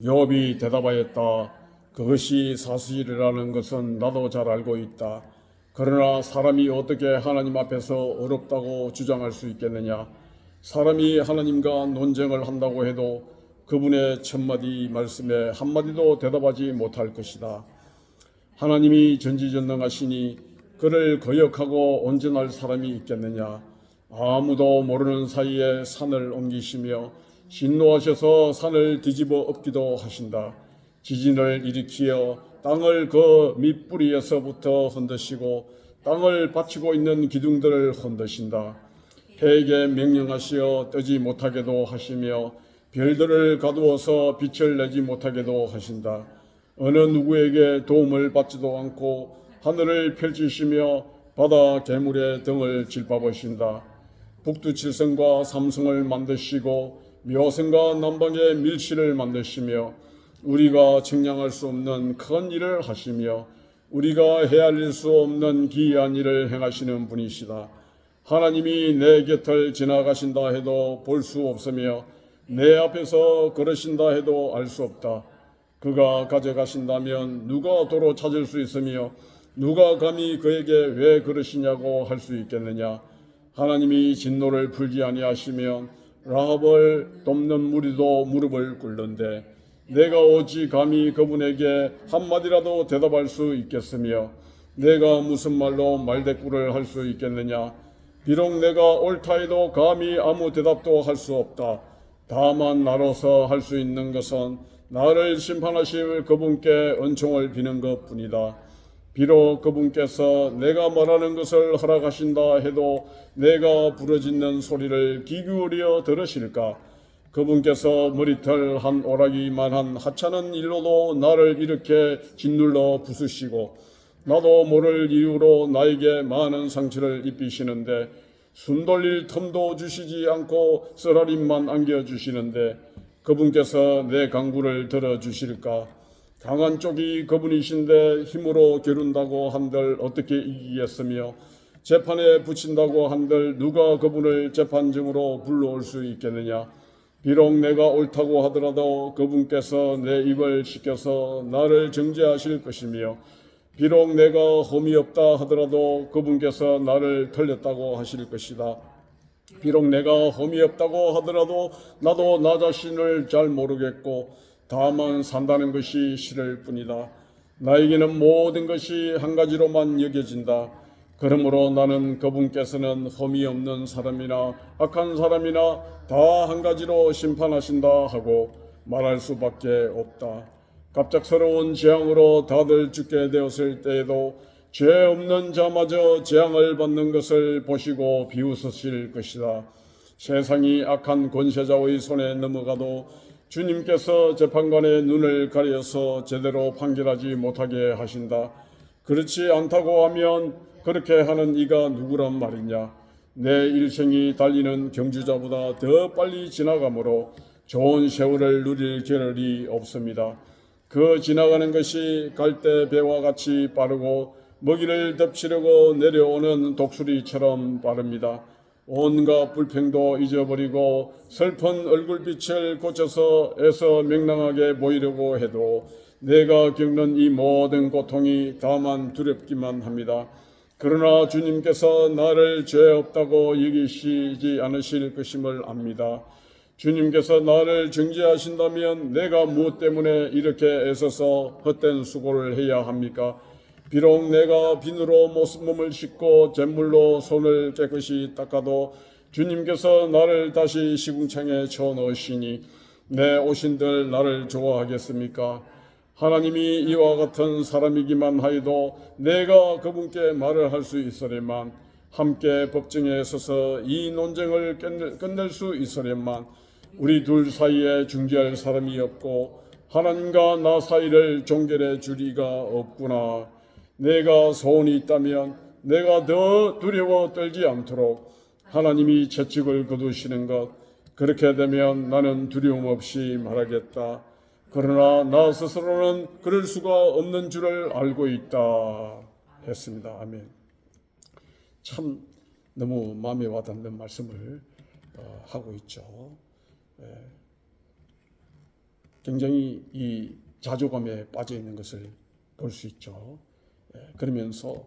욥이 대답하였다. 그것이 사실이라는 것은 나도 잘 알고 있다. 그러나 사람이 어떻게 하나님 앞에서 어렵다고 주장할 수 있겠느냐? 사람이 하나님과 논쟁을 한다고 해도 그분의 첫마디 말씀에 한마디도 대답하지 못할 것이다. 하나님이 전지전능하시니 그를 거역하고 온전할 사람이 있겠느냐? 아무도 모르는 사이에 산을 옮기시며 진노하셔서 산을 뒤집어 엎기도 하신다. 지진을 일으키어 땅을 그 밑뿌리에서부터 흔드시고 땅을 받치고 있는 기둥들을 흔드신다. 해에게 명령하시어 뜨지 못하게도 하시며 별들을 가두어서 빛을 내지 못하게도 하신다. 어느 누구에게 도움을 받지도 않고 하늘을 펼치시며 바다 개물의 등을 질밥하신다. 북두 칠성과 삼성을 만드시고 묘성과 남방의 밀실을 만드시며 우리가 측량할 수 없는 큰 일을 하시며 우리가 헤아릴 수 없는 기이한 일을 행하시는 분이시다. 하나님이 내 곁을 지나가신다 해도 볼 수 없으며 내 앞에서 걸으신다 해도 알 수 없다. 그가 가져가신다면 누가 도로 찾을 수 있으며 누가 감히 그에게 왜 그러시냐고 할 수 있겠느냐? 하나님이 진노를 풀지 아니하시면 라합을 돕는 무리도 무릎을 꿇는데 내가 오지 감히 그분에게 한마디라도 대답할 수 있겠으며 내가 무슨 말로 말대꾸를 할 수 있겠느냐? 비록 내가 옳다 해도 감히 아무 대답도 할 수 없다. 다만 나로서 할 수 있는 것은 나를 심판하실 그분께 은총을 비는 것 뿐이다. 비록 그분께서 내가 말하는 것을 허락하신다 해도 내가 부러짓는 소리를 귀 기울여 들으실까? 그분께서 머리털 한 오라기만한 하찮은 일로도 나를 이렇게 짓눌러 부수시고 나도 모를 이유로 나에게 많은 상처를 입히시는데 숨 돌릴 틈도 주시지 않고 쓰라림만 안겨주시는데 그분께서 내 강구를 들어주실까? 강한 쪽이 그분이신데 힘으로 겨룬다고 한들 어떻게 이기겠으며 재판에 붙인다고 한들 누가 그분을 재판정으로 불러올 수 있겠느냐? 비록 내가 옳다고 하더라도 그분께서 내 입을 시켜서 나를 정죄하실 것이며 비록 내가 험이 없다 하더라도 그분께서 나를 틀렸다고 하실 것이다. 비록 내가 험이 없다고 하더라도 나도 나 자신을 잘 모르겠고 다만 산다는 것이 싫을 뿐이다. 나에게는 모든 것이 한 가지로만 여겨진다. 그러므로 나는 그분께서는 험이 없는 사람이나 악한 사람이나 다 한 가지로 심판하신다 하고 말할 수밖에 없다. 갑작스러운 재앙으로 다들 죽게 되었을 때에도 죄 없는 자마저 재앙을 받는 것을 보시고 비웃으실 것이다. 세상이 악한 권세자의 손에 넘어가도 주님께서 재판관의 눈을 가려서 제대로 판결하지 못하게 하신다. 그렇지 않다고 하면 그렇게 하는 이가 누구란 말이냐? 내 일생이 달리는 경주자보다 더 빨리 지나가므로 좋은 세월을 누릴 겨를이 없습니다. 그 지나가는 것이 갈대 배와 같이 빠르고 먹이를 덮치려고 내려오는 독수리처럼 빠릅니다. 온갖 불평도 잊어버리고 슬픈 얼굴빛을 고쳐서 애써 명랑하게 보이려고 해도 내가 겪는 이 모든 고통이 다만 두렵기만 합니다. 그러나 주님께서 나를 죄 없다고 여기시지 않으실 것임을 압니다. 주님께서 나를 정죄하신다면 내가 무엇 때문에 이렇게 애써서 헛된 수고를 해야 합니까? 비록 내가 비누로 몸을 씻고 잿물로 손을 깨끗이 닦아도 주님께서 나를 다시 시궁창에 쳐 넣으시니 내 오신들 나를 좋아하겠습니까? 하나님이 이와 같은 사람이기만 하여도 내가 그분께 말을 할 수 있으려만 함께 법정에 서서 이 논쟁을 끝낼, 끝낼 수 있으려만 우리 둘 사이에 중재할 사람이 없고 하나님과 나 사이를 종결해 주리가 없구나. 내가 소원이 있다면 내가 더 두려워 떨지 않도록 하나님이 채찍을 거두시는 것 그렇게 되면 나는 두려움 없이 말하겠다. 그러나 나 스스로는 그럴 수가 없는 줄을 알고 있다. 했습니다. 아멘. 참 너무 마음에 와닿는 말씀을 어, 하고 있죠. 예. 굉장히 이 자조감에 빠져 있는 것을 볼 수 있죠. 예, 그러면서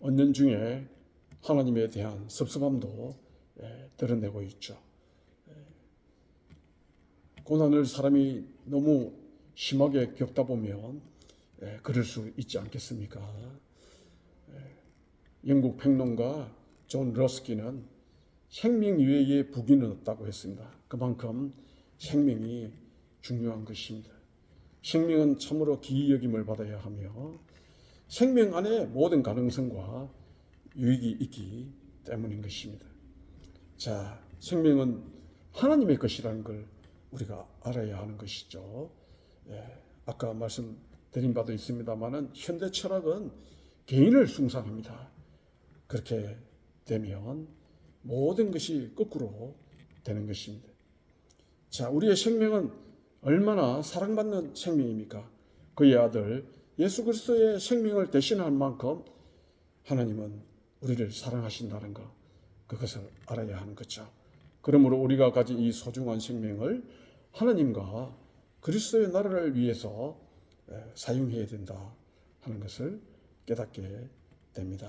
언년 중에 하나님에 대한 섭섭함도 예, 드러내고 있죠. 예, 고난을 사람이 너무 심하게 겪다 보면 예, 그럴 수 있지 않겠습니까? 예, 영국 평론가 존 러스키는 생명 이외에 부귀는 없다고 했습니다. 그만큼 생명이 중요한 것입니다. 생명은 참으로 기이 여김을 받아야 하며 생명 안에 모든 가능성과 유익이 있기 때문인 것입니다. 자, 생명은 하나님의 것이라는 걸 우리가 알아야 하는 것이죠. 예, 아까 말씀드린 바도 있습니다만은 현대 철학은 개인을 숭상합니다. 그렇게 되면 모든 것이 거꾸로 되는 것입니다. 자, 우리의 생명은 얼마나 사랑받는 생명입니까? 그의 아들 예수 그리스도의 생명을 대신할 만큼 하나님은 우리를 사랑하신다는 것, 그것을 알아야 하는 거죠. 그러므로 우리가 가진 이 소중한 생명을 하나님과 그리스도의 나라를 위해서 에, 사용해야 된다 하는 것을 깨닫게 됩니다.